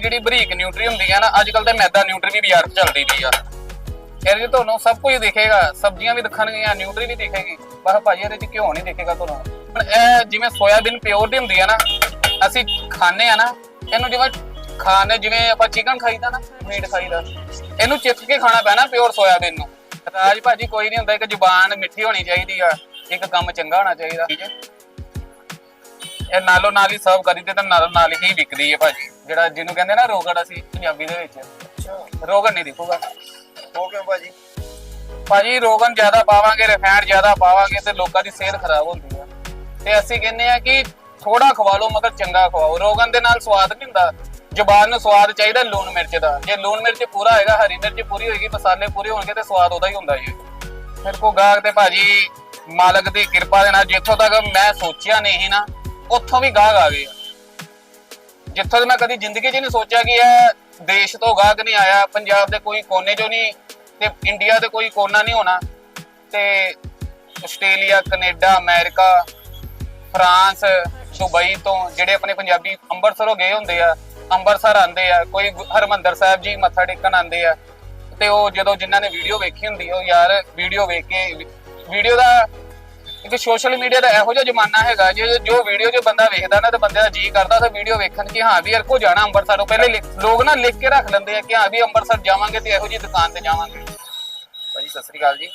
ਜਿਹੜੀ ਬਰੀਕ ਨਿਊਟਰੀ ਹੁੰਦੀ ਹੈ ਨਾ ਅੱਜ ਕੱਲ ਤੇ ਮੈਦਾ ਨਿਊਟਰੀ ਵੀ ਬਾਜ਼ਾਰ 'ਚ ਚੱਲਦੀ ਪਈ ਆ। ਇਹਦੇ 'ਚ ਤੁਹਾਨੂੰ ਸਭ ਕੁਝ ਦਿਖੇਗਾ, ਸਬਜ਼ੀਆਂ ਵੀ ਦਿਖਣਗੀਆਂ, ਨਿਊਟਰੀ ਵੀ ਦਿਖੇਗੀ। ਬਸ ਭਾਜੀ, ਇਹਦੇ 'ਚ ਘਿਓ ਨਹੀਂ ਦਿਖੇਗਾ ਤੁਹਾਨੂੰ। ਇਹ ਜਿਵੇਂ ਸੋਇਆਬੀਨ ਪਿਓਰ ਦੀ ਹੁੰਦੀ ਆ ਨਾ, ਅਸੀਂ ਖਾਣੇ ਆ ਨਾ, ਇਹਨੂੰ ਜਿਵੇਂ ਖਾਣੇ, ਜਿਵੇਂ ਆਪਾਂ ਚਿਕਨ ਖਾਈਦਾ ਨਾ ਮੀਟ ਖਾਈਦਾ, ਇਹਨੂੰ ਚਿੱਕ ਕੇ ਖਾਣਾ ਪੈਣਾ ਪਿਓਰ ਸੋਇਆਬੀਨ ਨੂੰ। ਰਾਜ ਭਾਜੀ, ਕੋਈ ਨਹੀਂ ਹੁੰਦਾ, ਇੱਕ ਜ਼ੁਬਾਨ ਮਿੱਠੀ ਹੋਣੀ ਚਾਹੀਦੀ ਆ, ਇੱਕ ਕੰਮ ਚੰਗਾ ਹੋਣਾ ਚਾਹੀਦਾ। ਠੀਕ ਹੈ ਇਹ ਨਾਲੋਂ ਨਾਲ ਹੀ ਸਰਵ ਕਰੀ ਤੇ ਤਾਂ ਨਾਲੋਂ ਨਾਲ ਹੀ ਵਿਕਦੀ ਹੈ ਭਾਜੀ। ਜਿਹੜਾ ਜਿਹਨੂੰ ਕਹਿੰਦੇ ਨਾ ਰੋਗੜ ਅਸੀਂ ਪੰਜਾਬੀ ਦੇ ਵਿੱਚ। ਅੱਛਾ। ਰੋਗਣ ਨਹੀਂ ਦਿਖੂਗਾ। ਹੋ ਕਿਉਂ ਭਾਜੀ? ਭਾਜੀ ਰੋਗਨ ਜ਼ਿਆਦਾ ਪਾਵਾਂਗੇ ਰਿਫਾਈਨਡ ਜ਼ਿਆਦਾ ਪਾਵਾਂਗੇ ਤੇ ਲੋਕਾਂ ਦੀ ਸਿਹਤ ਖਰਾਬ ਹੁੰਦੀ ਆ। ਤੇ ਅਸੀਂ ਕਹਿੰਦੇ ਆ ਕਿ ਥੋੜਾ ਖਵਾ ਲਓ ਮਗਰ ਚੰਗਾ ਖਵਾਓ। ਰੋਗਨ ਦੇ ਨਾਲ ਸਵਾਦ ਨਹੀਂ ਹੁੰਦਾ। ਜ਼ੁਬਾਨ ਨੂੰ ਸਵਾਦ ਚਾਹੀਦਾ ਲੂਣ ਮਿਰਚ ਦਾ। ਜੇ ਲੂਣ ਮਿਰਚ ਪੂਰਾ ਹੋਏਗਾ ਹਰੀ ਮਿਰਚ ਪੂਰੀ ਹੋਏਗੀ ਮਸਾਲੇ ਪੂਰੇ ਹੋਣਗੇ ਤੇ ਸਵਾਦ ਉਹਦਾ ਹੀ ਹੁੰਦਾ ਜੀ। ਫਿਰ ਕੋ ਗਾਹਕ ਤੇ ਭਾਜੀ ਮਾਲਕ ਦੀ ਕਿਰਪਾ ਦੇ ਨਾਲ ਜਿੱਥੋਂ ਤੱਕ ਮੈਂ ਸੋਚਿਆ ਨਹੀਂ ਸੀ ਨਾ ਉੱਥੋਂ ਵੀ ਗਾਹਕ ਆ ਗਏ ਆ। ਜਿੱਥੋਂ ਮੈਂ ਕਦੀ ਜ਼ਿੰਦਗੀ 'ਚ ਨਹੀਂ ਸੋਚਿਆ ਕਿ ਇਹ ਦੇਸ਼ ਤੋਂ ਗਾਹਕ ਨਹੀਂ ਆਇਆ, ਪੰਜਾਬ ਦੇ ਕੋਈ ਕੋਨੇ 'ਚੋਂ ਨਹੀਂ ਤੇ ਇੰਡੀਆ ਦੇ ਕੋਈ ਕੋਨਾ ਨਹੀਂ ਹੋਣਾ ਤੇ Australia, Canada, America, France, Dubai ਤੋਂ ਜਿਹੜੇ ਆਪਣੇ ਪੰਜਾਬੀ ਅੰਮ੍ਰਿਤਸਰੋਂ ਗਏ ਹੁੰਦੇ ਆ, ਅੰਮ੍ਰਿਤਸਰ ਆਂਦੇ ਆ, ਕੋਈ ਗੁ- ਹਰਮੰਦਰ ਸਾਹਿਬ ਜੀ ਮੱਥਾ ਟੇਕਣ ਆਂਦੇ ਆ ਤੇ ਉਹ ਜਦੋਂ ਜਿਨ੍ਹਾਂ ਨੇ ਵੀਡੀਓ ਵੇਖੀ ਹੁੰਦੀ ਉਹ ਯਾਰ ਵੀਡੀਓ ਵੇਖ ਕੇ ਵੀਡੀਓ ਦਾ ਇੱਕ ਸੋਸ਼ਲ ਮੀਡੀਆ ਦਾ ਇਹੋ ਜਿਹਾ ਜ਼ਮਾਨਾ ਹੈਗਾ ਜੇ ਜੋ ਵੀਡੀਓ 'ਚ ਬੰਦਾ ਵੇਖਦਾ ਨਾ ਤੇ ਬੰਦੇ ਦਾ ਜੀ ਕਰਦਾ ਤਾਂ ਵੀਡੀਓ ਵੇਖਣ ਕਿ ਹਾਂ ਵੀ ਯਾਰ ਕੋ ਜਾਣਾ ਅੰਮ੍ਰਿਤਸਰੋਂ ਪਹਿਲੇ ਲੋਕ ਨਾ ਲਿਖ ਕੇ ਰੱਖ ਲੈਂਦੇ ਆ ਕਿ ਹਾਂ ਵੀ ਅੰਮ੍ਰਿਤਸਰ ਜਾਵਾਂਗੇ ਤੇ ਇਹੋ ਜਿਹੀ ਦੁਕਾਨ ਤੇ ਜਾਵਾਂਗੇ। ਭਾਜੀ ਸਤਿ ਸ੍ਰੀ ਅਕਾਲ ਜੀ।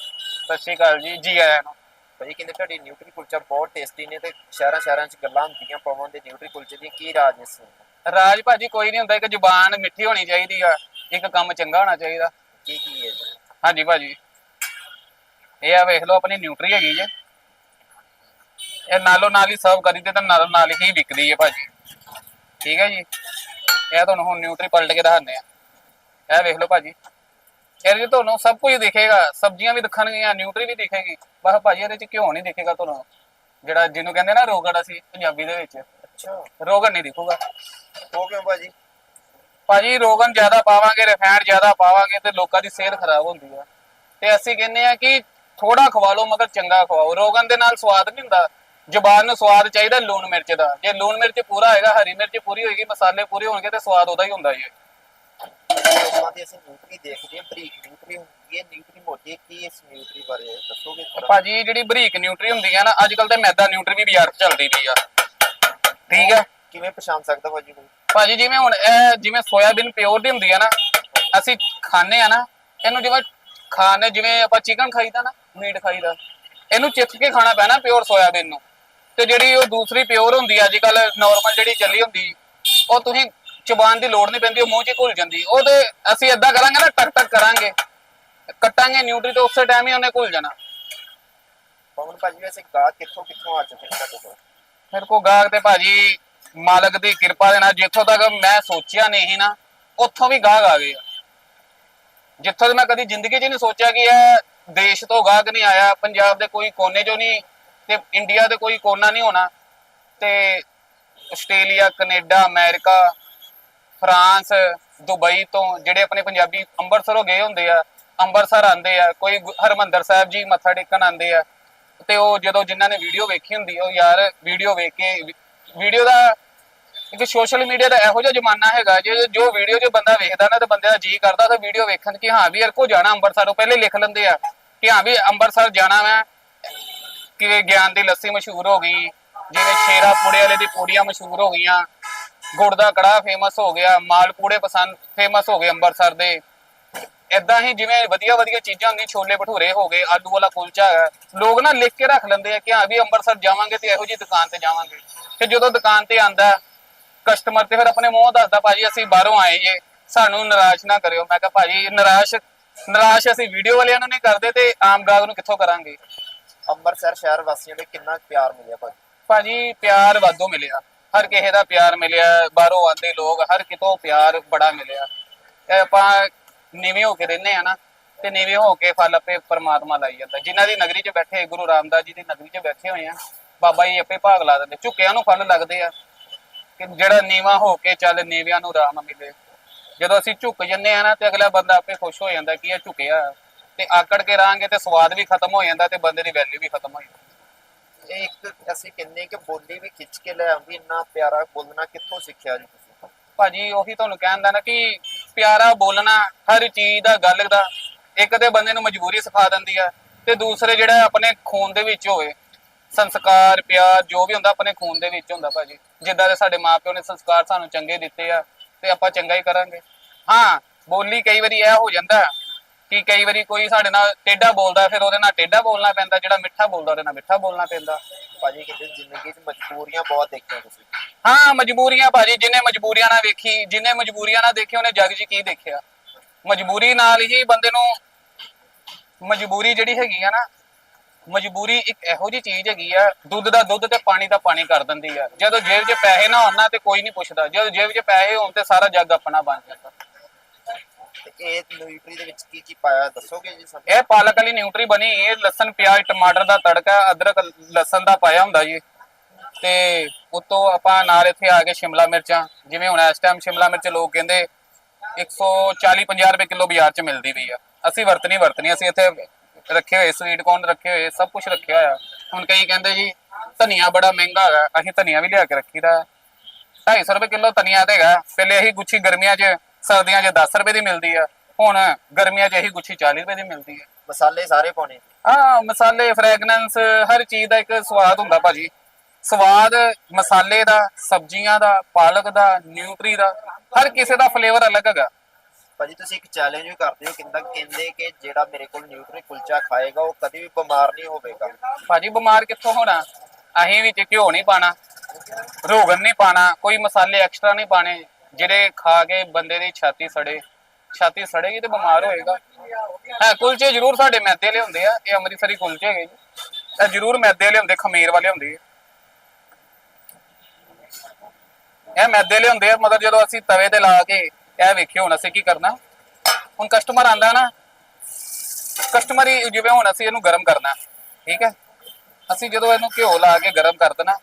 ਸਤਿ ਸ਼੍ਰੀ ਅਕਾਲ ਜੀ ਜੀ ਆਇਆਂ ਨੂੰ। ਭਾਜੀ ਕਹਿੰਦੇ ਤੁਹਾਡੀ ਨਿਊਟਰੀ ਕੁਲਚਾ ਬਹੁਤ ਟੇਸਟੀ ਨੇ ਤੇ ਸ਼ਹਿਰਾਂ ਸ਼ਹਿਰਾਂ 'ਚ ਗੱਲਾਂ ਹੁੰਦੀਆਂ ਪਵਨ ਦੇ ਨਿਊਟਰੀ ਕੁਲਚੇ ਦੀਆਂ ਕੀ ਰਾਜ ਨੇ? ਵਿੱਚ? ਰਾਜ ਭਾਜੀ ਕੋਈ ਨਹੀਂ ਹੁੰਦਾ ਇੱਕ ਜ਼ੁਬਾਨ ਮਿੱਠੀ ਹੋਣੀ ਚਾਹੀਦੀ ਆ ਇੱਕ ਕੰਮ ਚੰਗਾ ਹੋਣਾ ਚਾਹੀਦਾ। ਕੀ ਕੀ ਹੈ ਜੀ? ਹਾਂਜੀ ਭਾਜੀ। ਇਹ ਆ ਵੇਖ ਲਓ ਆਪਣੀ ਨਿਊਟਰੀ ਹੈਗੀ ਜੇ। ਇਹ ਨਾਲੋਂ ਨਾਲ ਹੀ ਸਰਵ ਕਰੀ ਤੇ ਤਾਂ ਨਾਲੋਂ ਨਾਲ ਹੀ ਵਿਕਦੀ ਹੈ ਭਾਜੀ। ਠੀਕ ਹੈ ਜੀ? ਇਹ ਤੁਹਾਨੂੰ ਹੁਣ ਨਿਊਟਰੀ ਪਲਟ ਕੇ ਦਿਖਾਉਂਦੇ ਆ ਇਹ ਵੇਖ ਲਓ ਭਾਜੀ। ਇਹਦੇ 'ਚ ਤੁਹਾਨੂੰ ਸਭ ਕੁਝ ਦਿਖੇਗਾ। ਸਬਜ਼ੀਆਂ ਵੀ ਦਿਖਣਗੀਆਂ ਨਿਊਟਰੀ ਵੀ ਦਿਖੇਗੀ। ਬਸ ਭਾਜੀ ਇਹਦੇ 'ਚ ਘਿਓ ਨਹੀਂ ਦਿਖੇਗਾ ਤੁਹਾਨੂੰ। ਜਿਹੜਾ ਜਿਹਨੂੰ ਕਹਿੰਦੇ ਨਾ ਰੋਗੜ ਅਸੀਂ ਪੰਜਾਬੀ ਦੇ ਵਿੱਚ। ਅੱਛਾ। ਰੋਗੜ ਨਹੀਂ ਦਿਖੂਗਾ। ਹੋ ਕਿਉਂ ਭਾਜੀ। ਭਾਜੀ ਰੋਗਨ ਜ਼ਿਆਦਾ ਪਾਵਾਂਗੇ ਰਿਫਾਈਨਡ ਜ਼ਿਆਦਾ ਪਾਵਾਂਗੇ ਤੇ ਲੋਕਾਂ ਦੀ ਸਿਹਤ ਖਰਾਬ ਹੁੰਦੀ ਆ। ਤੇ ਅਸੀਂ ਕਹਿੰਦੇ ਆ ਕਿ ਥੋੜਾ ਖਵਾ ਲਓ ਮਗਰ ਚੰਗਾ ਖਵਾਓ। ਰੋਗਨ ਦੇ ਨਾਲ ਸਵਾਦ ਨਹੀਂ ਹੁੰਦਾ। ਜ਼ੁਬਾਨ ਨੂੰ ਸਵਾਦ ਚਾਹੀਦਾ ਲੂਣ ਮਿਰਚ ਦਾ। ਜੇ ਲੂਣ ਮਿਰਚ ਪੂਰਾ ਹੋਏਗਾ ਹਰੀ ਮਿਰਚ ਪੂਰੀ ਹੋਏਗੀ ਮਸਾਲੇ ਪੂਰੇ ਹੋਣਗੇ ਤੇ ਸਵਾਦ ਉਹਦਾ ਹੀ ਹੁੰਦਾ ਜੀ। ਲੋਕਾਂ ਦੀ ਅਸੀਂ ਨਿਊਟਰੀ ਦੇਖਦੇ ਹਾਂ ਬਰੀਕ ਨਿਊਟਰੀ ਹੁੰਦੀ ਹੈ ਨਿਊਟਰੀ ਮੋਟੀ ਹੈ ਕੀ ਇਸ ਨਿਊਟਰੀ ਬਾਰੇ ਦੱਸੋਗੇ ਥੋੜਾ ਭਾਜੀ ਜਿਹੜੀ ਬਰੀਕ ਨਿਊਟਰੀ ਹੁੰਦੀ ਆ ਨਾ ਅੱਜ ਕੱਲ ਤੇ ਮੈਦਾ ਨਿਊਟਰੀ ਵੀ ਬਾਜ਼ਾਰ 'ਚ ਚੱਲਦੀ ਪਈ ਆ। ਠੀਕ ਆ ਕਿਵੇਂ ਪਛਾਣ ਸਕਦਾ ਭਾਜੀ ਕੋਈ? ਭਾਜੀ ਜਿਵੇਂ ਹੁਣ ਇਹ ਜਿਵੇਂ ਸੋਇਆਬੀਨ ਪਿਓਰ ਦੀ ਹੁੰਦੀ ਆ ਨਾ ਅਸੀਂ ਖਾਣੇ ਆ ਨਾ ਇਹਨੂੰ ਜਿਵੇਂ ਖਾਣੇ ਜਿਵੇਂ ਆਪਾਂ ਚਿਕਨ ਖਾਈਦਾ ਨਾ ਮੀਟ ਖਾਈਦਾ ਇਹਨੂੰ ਚਿੱਕ ਕੇ ਖਾਣਾ ਪੈਣਾ ਪਿਓਰ ਸੋਇਆਬੀਨ ਨੂੰ। ਤੇ ਜਿਹੜੀ ਉਹ ਦੂਸਰੀ ਪਿਓਰ ਹੁੰਦੀ ਆ ਅੱਜ ਕੱਲ ਨਾਰਮਲ ਜਿਹੜੀ ਚੱਲੀ ਹੁੰਦੀ ਉਹ ਤੁਸੀਂ ਚਬਾਨ ਦੀ ਲੋੜ ਨਹੀਂ ਪੈਂਦੀ ਉਹ ਮੂੰਹ 'ਚ ਘੁਲ ਜਾਂਦੀ। ਉਹ ਤੇ ਅਸੀਂ ਏਦਾਂ ਕਰਾਂਗੇ ਨਾ ਟਕ ਟਕ ਕਰਾਂਗੇ। ਕੱਟਾਂਗੇ ਨਿਊਟਰੀ ਤੇ ਉਸੇ ਟਾਈਮ ਹੀ ਉਹਨੇ ਘੁਲ ਜਾਣਾ। ਪਵਨ ਭਾਜੀ ਵੈਸੇ ਗਾ ਕਿੱਥੋਂ ਕਿੱਥੋਂ ਆ ਚੁੱਕੇ ਨੇ ਤੁਹਾਡੇ ਕੋਲ? ਫਿਰ ਕੋ ਗਾਹਕ ਤੇ ਭਾਜੀ ਮਾਲਕ ਦੀ ਕਿਰਪਾ ਦੇ ਨਾਲ ਜਿੱਥੋਂ ਤੱਕ ਮੈਂ ਸੋਚਿਆ ਨਹੀਂ ਸੀ ਨਾ ਉੱਥੋਂ ਵੀ ਗਾਹਕ ਆ ਗਏ ਆ। ਜਿੱਥੋਂ ਦੀ ਮੈਂ ਕਦੀ ਜ਼ਿੰਦਗੀ 'ਚ ਨਹੀਂ ਸੋਚਿਆ ਕਿ ਇਹ ਦੇਸ਼ ਤੋਂ ਗਾਹਕ ਨਹੀਂ ਆਇਆ ਪੰਜਾਬ ਦੇ ਕੋਈ ਕੋਨੇ 'ਚੋਂ ਨਹੀਂ ਤੇ ਇੰਡੀਆ ਦੇ ਕੋਈ ਕੋਨਾ ਨਹੀਂ ਹੋਣਾ। ਤੇ Australia, Canada, America, France, Dubai ਤੋਂ ਜਿਹੜੇ ਆਪਣੇ ਪੰਜਾਬੀ ਅੰਮ੍ਰਿਤਸਰੋਂ ਗਏ ਹੁੰਦੇ ਆ ਅੰਮ੍ਰਿਤਸਰ ਆਂਦੇ ਆ, ਕੋਈ ਗੁ- ਹਰਮੰਦਰ ਸਾਹਿਬ ਜੀ ਮੱਥਾ ਟੇਕਣ ਆਂਦੇ ਆ। ਤੇ ਉਹ ਜਦੋਂ ਜਿਨ੍ਹਾਂ ਨੇ ਵੀਡੀਓ ਵੇਖੀ ਹੁੰਦੀ ਆ, ਉਹ ਯਾਰ ਵੀਡੀਓ ਵੇਖ ਕੇ ਵੀਡੀਓ ਦਾ ਇੱਕ ਸੋਸ਼ਲ ਮੀਡੀਆ ਦਾ ਇਹੋ ਜਿਹਾ ਜ਼ਮਾਨਾ ਹੈਗਾ, ਜੇ ਜੋ ਵੀਡੀਓ 'ਚ ਬੰਦਾ ਵੇਖਦਾ ਨਾ ਤੇ ਬੰਦੇ ਦਾ ਜੀ ਕਰਦਾ, ਤਾਂ ਵੀਡੀਓ ਵੇਖਣ ਕਿ ਹਾਂ ਵੀ ਯਾਰ ਕੋ ਜਾਣਾ ਅੰਮ੍ਰਿਤਸਰ ਉਹ ਪਹਿਲੇ ਲਿਖ ਲੈਂਦੇ ਆ ਕਿ ਹਾਂ ਵੀ ਅੰਮ੍ਰਿਤਸਰ ਜਾਣਾ ਮੈਂ ਕਿਵੇਂ ਗਿਆਨ ਦੀ ਲੱਸੀ ਮਸ਼ਹੂਰ ਹੋ ਗਈ, ਜਿਵੇਂ ਸ਼ੇਰਾ ਪੂੜੇ ਵਾਲੇ ਦੀ ਪੂੜੀਆਂ ਮਸ਼ਹੂਰ ਹੋ ਗਈਆਂ, ਗੁੜ ਦਾ ਕੜਾਹ ਫੇਮਸ ਹੋ ਗਿਆ, ਮਾਲ ਪੂੜੇ ਪਸੰਦ ਫੇਮਸ ਹੋ ਗਏ ਅੰਮ੍ਰਿਤਸਰ ਦੇ। ਇਦਾਂ ਹੀ ਜਿਵੇਂ ਵਧੀਆ ਵਧੀਆ ਚੀਜ਼ਾਂ ਹੁੰਦੀਆਂ, ਛੋਲੇ ਭਟੂਰੇ ਹੋ ਗਏ, ਆਲੂ ਵਾਲਾ ਕੁਲਚਾ ਹੈ, ਲੋਕ ਨਾ ਲਿਖ ਕੇ ਰੱਖ ਲੈਂਦੇ ਆ ਕਿ ਹਾਂ ਵੀ ਅੰਮ੍ਰਿਤਸਰ ਜਾਵਾਂਗੇ ਤੇ ਇਹੋ ਜੀ ਦੁਕਾਨ ਤੇ ਜਾਵਾਂਗੇ। ਤੇ ਜਦੋਂ ਦੁਕਾਨ ਤੇ ਆਂਦਾ ਕਸਟਮਰ ਤੇ ਫਿਰ ਆਪਣੇ ਮੂੰਹ ਦੱਸਦਾ, ਭਾਜੀ, ਅਸੀਂ ਬਾਹਰੋਂ ਆਏ ਜੇ, ਸਾਨੂੰ ਨਿਰਾਸ਼ ਨਾ ਕਰਿਓ। ਮੈਂ ਕਿਹਾ, ਭਾਜੀ, ਨਿਰਾਸ਼ ਨਿਰਾਸ਼ ਅਸੀਂ ਵੀਡੀਓ ਵਾਲਿਆਂ ਨੂੰ ਨਹੀਂ ਕਰਦੇ ਤੇ ਆਮ ਗਾਹਕ ਨੂੰ ਕਿੱਥੋਂ ਕਰਾਂਗੇ? ਅੰਮ੍ਰਿਤਸਰ ਸ਼ਹਿਰ ਵਾਸੀਆਂ ਦੇ ਕਿੰਨਾ ਪਿਆਰ ਮਿਲਿਆ ਭਾਜੀ? ਭਾਜੀ, ਪਿਆਰ ਵਾਧੂ ਮਿਲਿਆ। ਹਰ ਕਿਸੇ ਦਾ ਪਿਆਰ ਮਿਲਿਆ, ਬਾਹਰੋਂ ਆਉਂਦੇ ਲੋਕ, ਹਰ ਕਿਤੋਂ ਪਿਆਰ ਬੜਾ ਮਿਲਿਆ। ਇਹ ਆਪਾਂ ਨੀਵੇਂ ਹੋ ਕੇ ਰਹਿੰਦੇ ਆ ਨਾ, ਤੇ ਨੀਵੇਂ ਹੋ ਕੇ ਫਲ ਆਪੇ ਪਰਮਾਤਮਾ ਲਾਈ ਜਾਂਦਾ। ਜਿਨ੍ਹਾਂ ਦੀ ਨਗਰੀ 'ਚ ਬੈਠੇ, ਗੁਰੂ ਰਾਮਦਾਸ ਜੀ ਦੀ ਨਗਰੀ 'ਚ ਬੈਠੇ ਹੋਏ ਆ, ਬਾਬਾ ਜੀ ਆਪੇ ਭਾਗ ਲਾ ਦਿੰਦੇ। ਝੁੱਕਿਆਂ ਨੂੰ ਫਲ ਲੱਗਦੇ ਆ ਕਿ ਜਿਹੜਾ ਨੀਵਾ ਹੋ ਕੇ ਚੱਲ ਨੀਵਿਆਂ ਨੂੰ ਰਾਮ ਮਿਲੇ। ਜਦੋਂ ਅਸੀਂ ਝੁੱਕ ਜੰਨੇ ਆ ਨਾ, ਤੇ ਅਗਲਾ ਬੰਦਾ ਆਪੇ ਖੁਸ਼ ਹੋ ਜਾਂਦਾ ਕਿ ਇਹ ਝੁਕਿਆ। ਤੇ ਆਕੜ ਕੇ ਰਾਂਗੇ ਤੇ ਸਵਾਦ ਵੀ ਖਤਮ ਹੋ ਜਾਂਦਾ ਤੇ ਬੰਦੇ ਦੀ ਵੈਲਿਊ ਵੀ ਖਤਮ ਹੋ ਜਾਂਦੀ। ਇਹ ਇੱਕ ਅਸੀਂ ਕਿੰਨੇ ਕਿ ਬੋਲੀ ਵੀ ਖਿੱਚ ਕੇ ਲੈ ਆਉਂਦੀ ਇੰਨਾ ਪਿਆਰਾ ਬੋਲਣਾ ਕਿੱਥੋਂ ਸਿੱਖਿਆ ਜੀ ਤੁਸੀਂ? ਭਾਜੀ ਉਹੀ ਤੁਹਾਨੂੰ ਕਹਿੰਦਾ ਨਾ ਕਿ ਪਿਆਰਾ ਬੋਲਣਾ ਹਰ ਚੀਜ਼ ਦਾ ਗੱਲ ਦਾ ਇੱਕ ਤੇ ਬੰਦੇ ਨੂੰ ਮਜਬੂਰੀ ਸਿਖਾ ਦਿੰਦੀ ਆ ਤੇ ਦੂਸਰੇ ਜਿਹੜਾ ਆਪਣੇ ਖੂਨ ਦੇ ਵਿੱਚ ਹੋਵੇ ਸੰਸਕਾਰ ਪਿਆਰ ਜੋ ਵੀ ਹੁੰਦਾ ਆਪਣੇ ਖੂਨ ਦੇ ਵਿੱਚ ਹੁੰਦਾ ਭਾਜੀ। ਜਿੱਦਾਂ ਦੇ ਸਾਡੇ ਮਾਪਿਓ ਨੇ ਸੰਸਕਾਰ ਸਾਨੂੰ ਚੰਗੇ ਦਿੱਤੇ ਆ ਤੇ ਆਪਾਂ ਚੰਗਾ ਹੀ ਕਰਾਂਗੇ। ਹਾਂ ਬੋਲੀ ਕਈ ਵਾਰੀ ਇਹ ਹੋ ਜਾਂਦਾ ਕਿ ਕਈ ਵਾਰੀ ਕੋਈ ਸਾਡੇ ਨਾਲ ਟੇਢਾ ਬੋਲਦਾ ਫਿਰ ਉਹਦੇ ਨਾਲ ਟੇਢਾ ਬੋਲਣਾ ਪੈਂਦਾ ਜਿਹੜਾ ਮਿੱਠਾ ਬੋਲਦਾ ਉਹਦੇ ਨਾਲ ਮਿੱਠਾ ਬੋਲਣਾ ਪੈਂਦਾ। ਭਾਜੀ ਕਹਿੰਦੇ ਜ਼ਿੰਦਗੀ 'ਚ ਮਜਬੂਰੀਆਂ ਬਹੁਤ ਦੇਖੀਆਂ ਤੁਸੀਂ? ਹਾਂ ਮਜਬੂਰੀਆਂ ਭਾਜੀ ਜਿਹਨੇ ਮਜਬੂਰੀਆਂ ਨਾ ਵੇਖੀ ਜਿਹਨੇ ਮਜਬੂਰੀਆਂ ਨਾ ਦੇਖੀ ਉਹਨੇ ਜੱਗ 'ਚ ਕੀ ਦੇਖਿਆ? ਮਜਬੂਰੀ ਨਾਲ ਹੀ ਬੰਦੇ ਨੂੰ ਮਜਬੂਰੀ ਜਿਹੜੀ ਹੈਗੀ ਆ ਨਾ ਮਜਬੂਰੀ ਇੱਕ ਇਹੋ ਜੀ ਚੀਜ਼ ਹੈਗੀ ਆ ਦੁੱਧ ਦਾ ਦੁੱਧ ਤੇ ਪਾਣੀ ਦਾ ਪਾਣੀ ਕਰ ਦਿੰਦੀ ਆ। ਜਦੋਂ ਜੇਬ 'ਚ ਪੈਸੇ ਨਾ ਹੋਣ ਨਾ ਤੇ ਕੋਈ ਨਹੀਂ ਪੁੱਛਦਾ। ਜਦੋਂ ਜੇਬ 'ਚ ਪੈਸੇ ਹੋਣ ਤੇ ਸਾਰਾ ਜੱਗ ਆਪਣਾ ਬਣ ਜਾਂਦਾ। ਇਹ ਨਿਊਟਰੀ ਦੇ ਵਿੱਚ ਕੀ ਕੀ ਪਾਇਆ ਦੱਸੋਗੇ ਜੀ ਸਾਨੂੰ? ਇਹ ਪਾਲਕ ਵਾਲੀ ਨਿਊਟਰੀ ਬਣੀ, ਇਹ ਲਸਣ, ਪਿਆਜ਼, ਟਮਾਟਰ ਦਾ ਤੜਕਾ, ਅਦਰਕ, ਲਸਣ ਦਾ ਪਾਇਆ ਹੁੰਦਾ ਜੀ। ਤੇ ਉਤੋਂ ਆਪਾਂ ਨਾਲ ਇੱਥੇ ਆ ਕੇ ਸ਼ਿਮਲਾ ਮਿਰਚਾਂ। ਜਿਵੇਂ ਹੁਣ ਇਸ ਟਾਈਮ ਸ਼ਿਮਲਾ ਮਿਰਚ ਲੋਕ ਕਹਿੰਦੇ 140 50 ਰੁਪਏ ਕਿਲੋ ਬਾਜ਼ਾਰ 'ਚ ਮਿਲਦੀ ਪਈ ਆ। ਅਸੀਂ ਵਰਤਣੀ ਵਰਤਣੀ ਅਸੀਂ ਇੱਥੇ ਰੱਖੇ ਹੋਏ ਸਵੀਟ ਕੋਰਨ ਰੱਖੇ ਹੋਏ, ਸਭ ਕੁਝ ਰੱਖਿਆ ਹੋਇਆ। ਹੁਣ ਕਈ ਕਹਿੰਦੇ ਜੀ, ਧਨੀਆ ਬੜਾ ਮਹਿੰਗਾ ਹੈਗਾ, ਅਸੀਂ ਧਨੀਆ ਵੀ ਲਿਆ ਕੇ ਰੱਖੀਦਾ। 250 ਰੁਪਏ ਕਿਲੋ ਧਨੀਆ ਤੇ ਹੈਗਾ। ਪਹਿਲੇ ਅਸੀਂ ਗੁੱਛੀ ਗਰਮੀਆਂ 'ਚ ਸਰਦੀਆਂ 'ਚ 10 ਰੁਪਏ ਦੀ ਮਿਲਦੀ ਆ ਹੁਣ ਗਰਮੀਆਂ 'ਚ ਇਹੀ ਗੁੱਛੀ 40 ਰੁਪਏ ਦੀ ਮਿਲਦੀ ਆ। ਮਸਾਲੇ ਸਾਰੇ ਪਾਉਣੇ। ਹਾਂ ਮਸਾਲੇ ਫ੍ਰੈਗਨੈਂਸ ਹਰ ਚੀਜ਼ ਦਾ ਇੱਕ ਸਵਾਦ ਹੁੰਦਾ ਭਾਜੀ। ਸਵਾਦ ਮਸਾਲੇ ਦਾ ਸਬਜ਼ੀਆਂ ਦਾ ਪਾਲਕ ਦਾ ਨਿਊਟਰੀ ਦਾ ਹਰ ਕਿਸੇ ਦਾ ਫਲੇਵਰ ਅਲੱਗ ਹੈਗਾ। ਭਾਜੀ ਤੁਸੀਂ ਇੱਕ ਚੈਲੰਜ ਵੀ ਕਰਦੇ ਹੋ ਕਿੰਦਾ ਕਹਿੰਦੇ ਕਿ ਜਿਹੜਾ ਮੇਰੇ ਕੋਲ ਨਿਊਟਰੀ ਕੁਲਚਾ ਖਾਏਗਾ ਉਹ ਕਦੇ ਵੀ ਬਿਮਾਰ ਨਹੀਂ ਹੋਵੇਗਾ। ਭਾਜੀ ਬਿਮਾਰ ਕਿੱਥੋਂ ਹੋਣਾ? ਅਸੀਂ ਵਿੱਚ ਘਿਓ ਨਹੀਂ ਪਾਣਾ ਰੋਗਨ ਨਹੀਂ ਪਾਣਾ ਕੋਈ ਮਸਾਲੇ ਐਕਸਟਰਾ ਨਹੀਂ ਪਾਣੇ। ਜਿਹੜੇ ਖਾ ਕੇ ਬੰਦੇ ਦੀ ਛਾਤੀ ਸੜੇ, ਛਾਤੀ ਸੜੇਗੀ ਤੇ ਬਿਮਾਰ ਹੋਏਗਾ। ਹਾਂ, ਕੁਲਚੇ ਜ਼ਰੂਰ ਸਾਡੇ ਮੈਦੇ ਵਾਲੇ ਹੁੰਦੇ ਆ, ਇਹ ਅੰਮ੍ਰਿਤਸਰੀ ਕੁਲਚੇ ਹੈਗੇ ਜੀ। ਇਹ ਜ਼ਰੂਰ ਮੈਦੇ ਵਾਲੇ ਹੁੰਦੇ ਖਮੀਰ ਵਾਲੇ ਹੁੰਦੇ ਇਹ ਮੈਦੇ ਵਾਲੇ ਹੁੰਦੇ ਆ, ਮਤਲਬ ਜਦੋਂ ਅਸੀਂ ਤਵੇ ਤੇ ਲਾ ਕੇ ਇਹ ਵੇਖਿਓ ਹੁਣ ਅਸੀਂ ਕੀ ਕਰਨਾ। ਹੁਣ ਕਸਟਮਰ ਆਂਦਾ ਨਾ ਕਸਟਮਰ ਹੀ ਜਿਵੇਂ ਹੁਣ ਅਸੀਂ ਇਹਨੂੰ ਗਰਮ ਕਰਨਾ, ਠੀਕ ਹੈ? ਅਸੀਂ ਜਦੋਂ ਇਹਨੂੰ ਘਿਓ ਲਾ ਕੇ ਗਰਮ ਕਰ ਦੇਣਾ,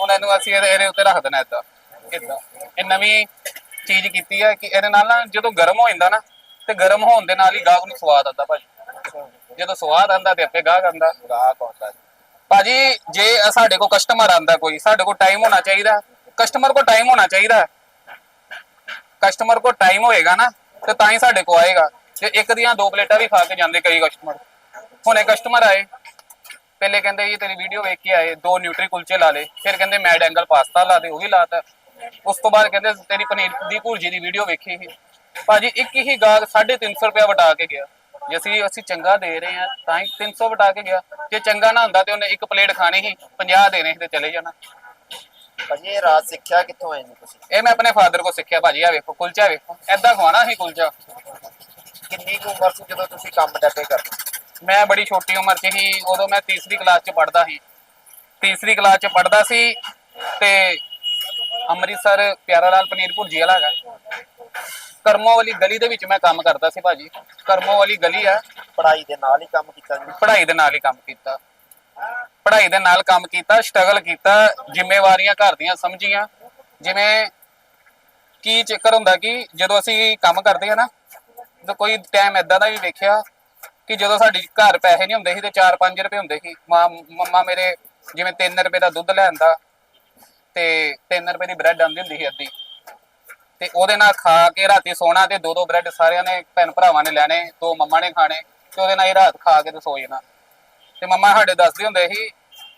ਹੁਣ ਇਹਨੂੰ ਅਸੀਂ ਇਹਦੇ ਇਹਦੇ ਉੱਤੇ ਰੱਖ ਦੇਣਾ ਏਦਾਂ ਏਦਾਂ। ਇਹ ਨਵੀਂ ਚੀਜ਼ ਕੀਤੀ ਹੈ ਕਿ ਇਹਦੇ ਨਾਲ ਨਾ ਜਦੋਂ ਗਰਮ ਹੋ ਜਾਂਦਾ ਨਾ ਤੇ ਗਰਮ ਹੋਣ ਦੇ ਨਾਲ ਹੀ ਗਾਹਕ ਨੂੰ ਸਵਾਦ ਆਉਂਦਾ ਭਾਜੀ। ਜਦੋਂ ਸਵਾਦ ਆਉਂਦਾ ਤੇ ਆਪੇ ਗਾਹਕ ਆਉਂਦਾ। ਗਾਹਕ ਆਉਂਦਾ। ਭਾਜੀ ਜੇ ਸਾਡੇ ਕੋਲ ਕਸਟਮਰ ਆਂਦਾ ਕੋਈ ਸਾਡੇ ਕੋਲ ਟਾਈਮ ਹੋਣਾ ਚਾਹੀਦਾ। ਕਸਟਮਰ ਕੋਲ ਟਾਈਮ ਹੋਣਾ ਚਾਹੀਦਾ। ਕਸਟਮਰ ਕੋਲ ਟਾਈਮ ਹੋਏਗਾ ਨਾ ਤੇ ਤਾਂ ਹੀ ਸਾਡੇ ਕੋਲ ਆਏਗਾ। ਜੇ ਇੱਕ ਦੀਆਂ ਦੋ ਪਲੇਟਾਂ ਵੀ ਖਾ ਕੇ ਜਾਂਦੇ ਕਈ ਕਸਟਮਰ ਹੁਣੇ ਕਸਟਮਰ ਆਏ ਪਹਿਲੇ ਕਹਿੰਦੇ ਜੀ ਤੇਰੀ ਵੀਡੀਓ ਵੇਖ ਕੇ ਆਏ ਦੋ ਨਿਊਟਰੀ ਕੁਲਚੇ ਲਾ ਲੇ ਫਿਰ ਕਹਿੰਦੇ ਮੈਡ ਐਂਗਲ ਪਾਸਤਾ ਲਾ ਦੇ ਉਹ ਵੀ ਲਾਤਾ ਉਸ ਤੋਂ ਬਾਅਦ ਕਹਿੰਦੇ ਤੇਰੀ ਪਨੀਰ ਦੀ ਭੁਰਜੀ ਦੀ ਵੀਡੀਓ ਵੇਖੀ ਸੀ। ਭਾਜੀ ਇੱਕ ਹੀ ਗਾਹਕ 350 ਰੁਪਇਆ ਵਟਾ ਕੇ ਗਿਆ। ਜੇ ਅਸੀਂ ਅਸੀਂ ਚੰਗਾ ਦੇ ਰਹੇ ਹਾਂ ਤਾਂ ਹੀ 300 ਵਟਾ ਕੇ ਗਿਆ। ਜੇ ਚੰਗਾ ਨਾ ਹੁੰਦਾ ਤੇ ਉਹਨੇ ਇੱਕ ਪਲੇਟ ਖਾਣੀ ਸੀ 50 ਦੇਣੇ ਸੀ ਤੇ ਚਲੇ ਜਾਣਾ। ਭਾਜੀ ਇਹ ਰਾਜ ਸਿੱਖਿਆ ਕਿੱਥੋਂ ਆਏ ਜੀ ਤੁਸੀਂ? ਇਹ ਮੈਂ ਆਪਣੇ ਫਾਦਰ ਕੋਲ ਸਿੱਖਿਆ ਭਾਜੀ ਆ ਵੇਖੋ ਕੁਲਚਾ ਵੇਖੋ। ਐਦਾਂ ਖਵਾਣਾ ਸੀ ਕੁਲਚਾ। ਕਿੰਨੀ ਕੁ ਉਮਰ ਸੀ ਜਦੋਂ ਤੁਸੀਂ ਕੰਮ ਡੱਕੇ ਕਰਦੇ? ਮੈਂ ਬੜੀ ਛੋਟੀ ਉਮਰ 'ਚ ਹੀ ਉਦੋਂ ਮੈਂ ਤੀਸਰੀ ਕਲਾਸ 'ਚ ਪੜ੍ਹਦਾ ਸੀ। ਤੀਸਰੀ ਕਲਾਸ 'ਚ ਪੜ੍ਹਦਾ ਸੀ ਤੇ ਅੰਮ੍ਰਿਤਸਰ ਪਿਆਰਾ ਲਾਲ ਪਨੀਰ ਭੁਰਜੀ ਵਾਲਾ ਹੈਗਾ। ਕਰਮੋ ਵਾਲੀ ਗਲੀ ਦੇ ਵਿੱਚ ਮੈਂ ਕੰਮ ਕਰਦਾ ਸੀ ਭਾਜੀ। ਕਰਮੋ ਵਾਲੀ ਗਲੀ ਆ। ਪੜ੍ਹਾਈ ਦੇ ਨਾਲ ਹੀ ਕੰਮ ਕੀਤਾ ਜੀ। ਪੜ੍ਹਾਈ ਦੇ ਨਾਲ ਹੀ ਕੰਮ ਕੀਤਾ। ਪੜ੍ਹਾਈ ਦੇ ਨਾਲ ਕੰਮ ਕੀਤਾ ਸਟਰਗਲ ਕੀਤਾ ਜ਼ਿੰਮੇਵਾਰੀਆਂ ਘਰ ਦੀਆਂ ਸਮਝੀਆਂ। ਜਿਵੇਂ ਕੀ ਚੱਕਰ ਹੁੰਦਾ ਕਿ ਜਦੋਂ ਅਸੀਂ ਕੰਮ ਕਰਦੇ ਆ ਨਾ ਤਾਂ ਕੋਈ ਟਾਈਮ ਐਦਾਂ ਦਾ ਵੀ ਵੇਖਿਆ ਕਿ ਜਦੋਂ ਸਾਡੀ ਘਰ ਪੈਸੇ ਨਹੀਂ ਹੁੰਦੇ ਸੀ ਤੇ 4-5 ਰੁਪਏ ਹੁੰਦੇ ਸੀ। ਮਾਂ ਮੰਮਾ ਮੇਰੇ ਜਿਵੇਂ 3 ਰੁਪਏ ਦਾ ਦੁੱਧ ਲੈਂਦਾ ਤੇ 3 ਰੁਪਏ ਦੀ ਬ੍ਰੈਡ ਆਉਂਦੀ ਹੁੰਦੀ ਸੀ ਅੱਧੀ। ਤੇ ਉਹਦੇ ਨਾਲ ਖਾ ਕੇ ਰਾਤੀ ਸੋਣਾ ਤੇ ਦੋ ਦੋ ਬ੍ਰੈਡ ਸਾਰਿਆਂ ਨੇ, ਭੈਣ ਭਰਾਵਾਂ ਨੇ ਲੈਣੇ, ਦੋ ਮੰਮਾ ਨੇ ਖਾਣੇ, ਤੇ ਉਹਦੇ ਨਾਲ ਹੀ ਰਾਤ ਖਾ ਕੇ ਤੇ ਸੋ ਜਾਣਾ। ਤੇ ਮੰਮਾ ਸਾਡੇ ਦੱਸਦੇ ਹੁੰਦੇ ਸੀ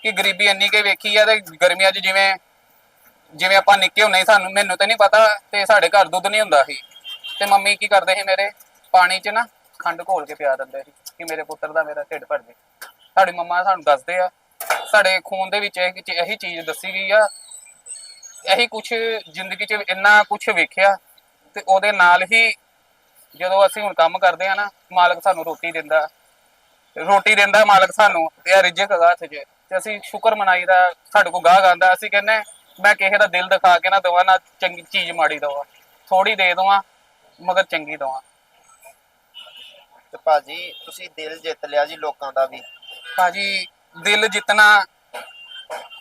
ਕਿ ਗਰੀਬੀ ਇੰਨੀ ਕੇ ਵੇਖੀ ਆ ਤੇ ਗਰਮੀਆਂ 'ਚ ਜਿਵੇਂ ਜਿਵੇਂ ਆਪਾਂ ਨਿੱਕੇ ਹੁੰਦੇ ਸੀ, ਸਾਨੂੰ, ਮੈਨੂੰ ਤੇ ਨਹੀਂ ਪਤਾ ਤੇ ਸਾਡੇ ਘਰ ਦੁੱਧ ਨਹੀਂ ਹੁੰਦਾ ਸੀ। ਤੇ ਮੰਮੀ ਕੀ ਕਰਦੇ ਸੀ ਮੇਰੇ, ਪਾਣੀ 'ਚ ਨਾ ਖੰਡ ਘੋਲ ਕੇ ਪਿਆ ਦਿੰਦੇ ਸੀ ਕਿ ਮੇਰੇ ਪੁੱਤਰ ਦਾ ਮੇਰਾ ਢਿੱਡ ਭਰ ਜੇ। ਸਾਡੀ ਮੰਮਾ ਸਾਨੂੰ ਦੱਸਦੇ ਆ, ਸਾਡੇ ਖੂਨ ਦੇ ਵਿੱਚ ਇਹ, ਇਹੀ ਚੀਜ਼ ਦੱਸੀ ਗਈ ਆ ਇਹੀ ਕੁਝ ਜ਼ਿੰਦਗੀ 'ਚ ਇੰਨਾ ਕੁਝ ਵੇਖਿਆ ਤੇ ਉਹਦੇ ਨਾਲ ਹੀ ਜਦੋਂ ਅਸੀਂ ਹੁਣ ਕੰਮ ਕਰਦੇ ਆ ਨਾ ਮਾਲਕ ਸਾਨੂੰ ਰੋਟੀ ਦਿੰਦਾ। ਰੋਟੀ ਦਿੰਦਾ ਮਾਲਕ ਸਾਨੂੰ ਤੇ ਇਹ ਰਿਜਕ ਹੈਗਾ ਹੱਥ 'ਚ। ਤੇ ਅਸੀਂ ਸ਼ੁਕਰ ਮਨਾਈਦਾ ਸਾਡੇ ਕੋਲ ਗਾਹਕ ਆਂਦਾ ਅਸੀਂ ਕਹਿੰਦੇ ਮੈਂ ਕਿਸੇ ਦਾ ਦਿਲ ਦਿਖਾ ਕੇ ਨਾ ਦਵਾ ਨਾ ਚੰਗੀ ਚੀਜ਼ ਮਾੜੀ ਦਵਾ। ਥੋੜੀ ਦੇ ਦਵਾ ਮਗਰ ਚੰਗੀ ਦਵਾ। ਤੇ ਭਾਜੀ ਤੁਸੀਂ ਦਿਲ ਜਿੱਤ ਲਿਆ ਜੀ ਲੋਕਾਂ ਦਾ ਵੀ। ਭਾਜੀ ਦਿਲ ਜਿੱਤਣਾ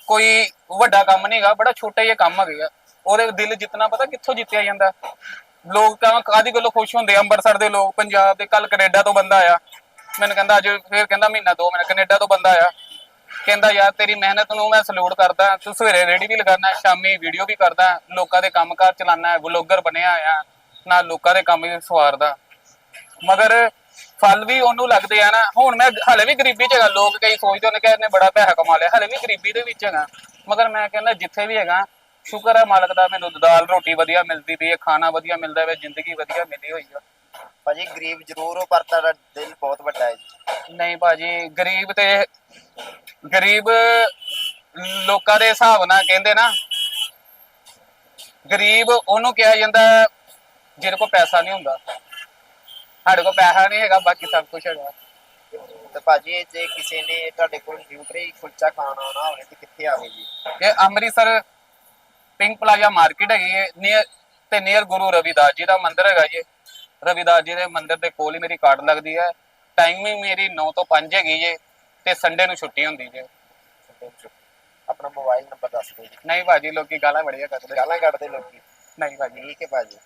ਕੋਈ ਵੱਡਾ ਕੰਮ ਨਹੀਂਗਾ ਬੜਾ ਛੋਟਾ ਜਿਹਾ ਕੰਮ ਹੈਗਾ ਉਹਦੇ ਦਿਲ ਜਿੱਤਣਾ ਪਤਾ ਕਿੱਥੋਂ ਜਿੱਤਿਆ ਜਾਂਦਾ। ਲੋਕ ਕਹਾਂ ਕਾਦੀ ਗੱਲੋਂ ਖੁਸ਼ ਹੁੰਦੇ ਆ, ਅੰਮ੍ਰਿਤਸਰ ਦੇ ਲੋਕ ਪੰਜਾਬ ਦੇ ਕੱਲ ਕੈਨੇਡਾ ਤੋਂ ਬੰਦਾ ਆਇਆ। ਮੈਨੂੰ ਕਹਿੰਦਾ ਅੱਜ ਫਿਰ ਕਹਿੰਦਾ ਮਹੀਨਾ ਦੋ ਮਹੀਨਾ ਕੈਨੇਡਾ ਤੋਂ ਬੰਦਾ ਆਇਆ। ਕਹਿੰਦਾ ਯਾਰ ਤੇਰੀ ਮਿਹਨਤ ਨੂੰ ਮੈਂ ਸਲੂਟ ਕਰਦਾ। ਤੂੰ ਸਵੇਰੇ ਰੇੜੀ ਵੀ ਲਗਾਉਣਾ ਸ਼ਾਮੀ ਵੀਡੀਓ ਵੀ ਕਰਦਾ ਲੋਕਾਂ ਦੇ ਕੰਮਕਾਰ ਚਲਾਉਣਾ ਵਲੋਗਰ ਬਣਿਆ ਆ ਨਾਲ ਲੋਕਾਂ ਦੇ ਕੰਮ ਵੀ ਸਵਾਰਦਾ ਮਗਰ ਫਲ ਵੀ ਉਹਨੂੰ ਲੱਗਦੇ ਆ ਨਾ। ਹੁਣ ਮੈਂ ਹਲੇ ਵੀ ਗਰੀਬੀ ਚ ਹੈਗਾ ਲੋਕ ਕਈ ਸੋਚਦੇ ਨੇ ਕਿ ਇਹਨੇ ਬੜਾ ਪੈਸਾ ਕਮਾ ਲਿਆ। ਹਲੇ ਵੀ ਗਰੀਬੀ ਦੇ ਵਿੱਚ ਹੈਗਾ। ਮਗਰ ਮੈਂ ਕਹਿੰਦਾ ਜਿੱਥੇ ਵੀ ਹੈਗਾ ਸ਼ੁਕਰ ਹੈ ਮਾਲਕ ਦਾ ਮੈਨੂੰ ਦਾਲ ਰੋਟੀ ਵਧੀਆ ਮਿਲਦੀ ਪਈ ਹੈ ਖਾਣਾ ਵਧੀਆ ਮਿਲਦਾ ਹੈ ਜ਼ਿੰਦਗੀ ਵਧੀਆ ਮਿਲੀ ਹੋਈ ਆ। ਭਾਜੀ ਗਰੀਬ ਜ਼ਰੂਰ ਹੋ ਪਰ ਤੁਹਾਡਾ ਦਿਲ ਬਹੁਤ ਵੱਡਾ ਹੈ ਜੀ। ਨਹੀਂ ਭਾਜੀ ਗਰੀਬ ਤੇ ਗਰੀਬ ਲੋਕਾਂ ਦੇ ਹਿਸਾਬ ਨਾਲ ਕਹਿੰਦੇ ਨਾ ਗਰੀਬ ਉਹਨੂੰ ਕਿਹਾ ਜਾਂਦਾ ਜਿਹਦੇ ਕੋਲ ਪੈਸਾ ਨਹੀਂ ਹੁੰਦਾ। ਸਾਡੇ ਕੋਲ ਪੈਸਾ ਨਹੀਂ ਹੈਗਾ ਬਾਕੀ ਸਭ ਕੁਝ ਹੈਗਾ। ਤੇ ਭਾਜੀ ਜੇ ਕਿਸੇ ਨੇ ਤੁਹਾਡੇ ਕੋਲ ਨਿਊਟਰੀ ਕੁਲਚਾ ਖਾਣਾ ਆਉਣਾ ਹੋਵੇ ਤੇ ਕਿੱਥੇ ਆਵੇ ਜੀ? ਇਹ ਅੰਮ੍ਰਿਤਸਰ ਪਿੰਕ ਪਲਾਜ਼ਾ ਮਾਰਕੀਟ ਹੈਗੀ ਹੈ ਨੀਅਰ ਤੇ ਨੀਅਰ ਗੁਰੂ ਰਵਿਦਾਸ ਜੀ ਦਾ ਮੰਦਿਰ ਹੈਗਾ ਜੀ। ਰਵਿਦਾਸ ਜੀ ਦੇ ਮੰਦਿਰ ਦੇ ਕੋਲ ਹੀ ਮੇਰੀ ਕਾਰਡ ਲੱਗਦੀ ਹੈ। ਟਾਈਮਿੰਗ ਮੇਰੀ 9 ਤੋਂ 5 ਹੈਗੀ ਜੇ ਤੇ ਸੰਡੇ ਨੂੰ ਛੁੱਟੀ ਹੁੰਦੀ ਜੇ। ਆਪਣਾ ਮੋਬਾਈਲ ਨੰਬਰ ਦੱਸ ਦਿਓ ਜੀ। ਨਹੀਂ ਭਾਜੀ ਲੋਕੀ ਗਾਲਾਂ ਬੜੀਆਂ ਕੱਢਦੇ। ਗਾਲਾਂ ਕੱਢਦੇ ਲੋਕੀ। ਨਹੀਂ ਭਾਜੀ। ਠੀਕ ਹੈ ਭਾਜੀ।